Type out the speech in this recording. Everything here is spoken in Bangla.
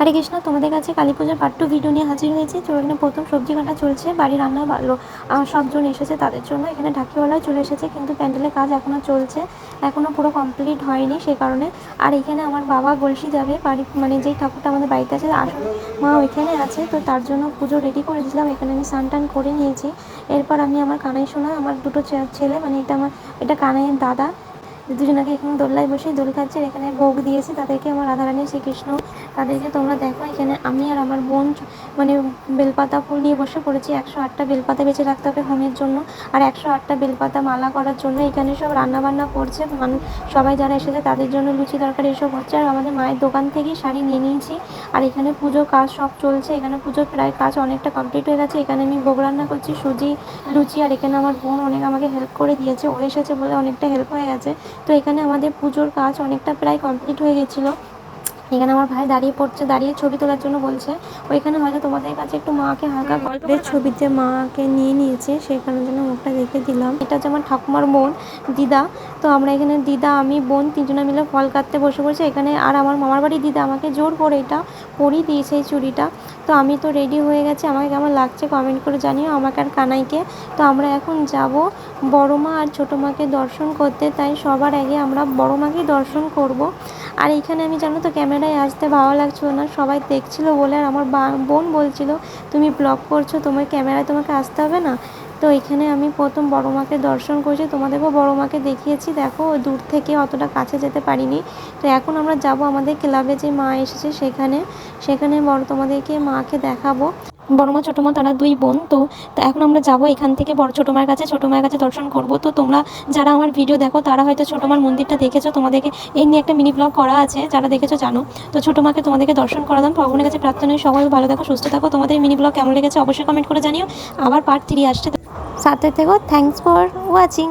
হরে কৃষ্ণ, তোমাদের কাছে কালী পুজোর পার্ট টু ভিডিও নিয়ে হাজির হয়েছি। তো এখানে প্রথম সবজি কাটা চলছে। বাড়ি রান্না ভালো সবজন এসেছে তাদের জন্য। এখানে ঢাকিওয়ালাও চলে এসেছে, কিন্তু প্যান্ডেলের কাজ এখনও চলছে। এখনও পুরো কমপ্লিট হয়নি সে কারণে। আর এখানে আমার বাবা গলসি যাবে, বাড়ি মানে যেই ঠাকুরটা আমাদের বাড়িতে আছে আসলে মা ওইখানে আছে। তো তার জন্য পুজো রেডি করে দিয়েছিলাম এখানে আমি স্নান টান করে নিয়েছি। এরপর আমি আমার কানাই শোনা আমার দুটো ছেলে মানে এটা আমার এটা কানাইয়ের দাদা। দুজনাকে এখানে দোল্লায় বসে দোল খাচ্ছে এখানে ভোগ দিয়েছে তাদেরকে আমার রাধারানী শ্রীকৃষ্ণ। তাদেরকে তোমরা দেখো, এখানে আমি আর আমার বোন মানে বেলপাতা ফুল নিয়ে বসে পড়েছি। একশো আটটা বেলপাতা বেঁচে রাখতে হবে হোমের জন্য। আর একশো আটটা বেলপাতা মালা করার জন্য এখানে সব রান্না বান্না করছে। মানুষ সবাই যারা এসেছে তাদের জন্য লুচি তরকারি এসব হচ্ছে। আর আমাদের মায়ের দোকান থেকেই শাড়ি নিয়ে নিয়েছি। আর এখানে পুজো কাজ সব চলছে। এখানে পুজোর প্রায় কাজ অনেকটা কমপ্লিট হয়ে গেছে। এখানে আমি ভোগ রান্না করছি, সুজি, লুচি, আর এখানে আমার বোন অনেক আমাকে হেল্প করে দিয়েছে। ও এসেছে বলে অনেকটা হেল্প হয়ে গেছে। তো এখানে আমাদের পুজোর কাজ অনেকটা প্রায় কমপ্লিট হয়ে গেছিল। এখানে আমার ভাই দাঁড়িয়ে পড়ছে দাঁড়িয়ে ছবি তোলার জন্য বলছে। ওইখানে হয়তো তোমাদের কাছে একটু মাকে হালকা গল্পের ছবিতে মাকে নিয়ে নিয়েছে সেখানে জন্য মুখটা দেখে দিলাম। এটা হচ্ছে আমার ঠাকুমার বোন দিদা। তো আমরা এখানে দিদা, আমি, বোন তিনজনে মিলে ফল কাটতে বসে পড়েছি। এখানে আর আমার মামার বাড়ি দিদা আমাকে জোর করে এটা পরিয়ে দিয়েছে এই চুড়িটা। তো আমি তো রেডি হয়ে গেছি। আমাকে কেমন লাগছে কমেন্ট করে জানিও আমাকে আর কানাইকে। তো আমরা এখন যাব বড় মা আর ছোটো মাকে দর্শন করতে। তাই সবার আগে আমরা বড় মাকেই দর্শন করব। আর এখানে আমি জানো তো ক্যামেরায় আসতে ভালো লাগছিল না। সবাই দেখছিল বলে আর আমার বোন বলছিল, তুমি ব্লগ করছ, তোমার ক্যামেরায় তোমাকে আসতে হবে না? তো এখানে আমি প্রথম বড় মাকে দর্শন করেছি। তোমাদেরকেও বড় মাকে দেখিয়েছি। দেখো দূর থেকে অতটা কাছে যেতে পারিনি। তো এখন আমরা যাব আমাদের ক্লাবে যে মা এসেছে সেখানে। সেখানে বড় তোমাদেরকে মাকে দেখাবো। বড় মা, ছোটো মা তারা দুই বোন। তো তো এখন আমরা যাব এখান থেকে বড় ছোটো মার কাছে। ছোটো মায়ের কাছে দর্শন করব। তো তোমরা যারা আমার ভিডিও দেখো, তারা হয়তো ছোটো মার মন্দিরটা দেখেছ। তোমাদেরকে এই নিয়ে একটা মিনি ব্লগ করা আছে, যারা দেখেছ জানো। তো ছোটো মাকে তোমাদেরকে দর্শন করালাম ভগবানের কাছে প্রার্থনা করি সবাই ভালো থাকো, সুস্থ থাকো। তোমাদের মিনি ব্লগ কেমন লেগেছে অবশ্যই কমেন্ট করে জানিও। আবার পার্ট থ্রি আসছে। সাথে থেকো থ্যাংকস ফর ওয়াচিং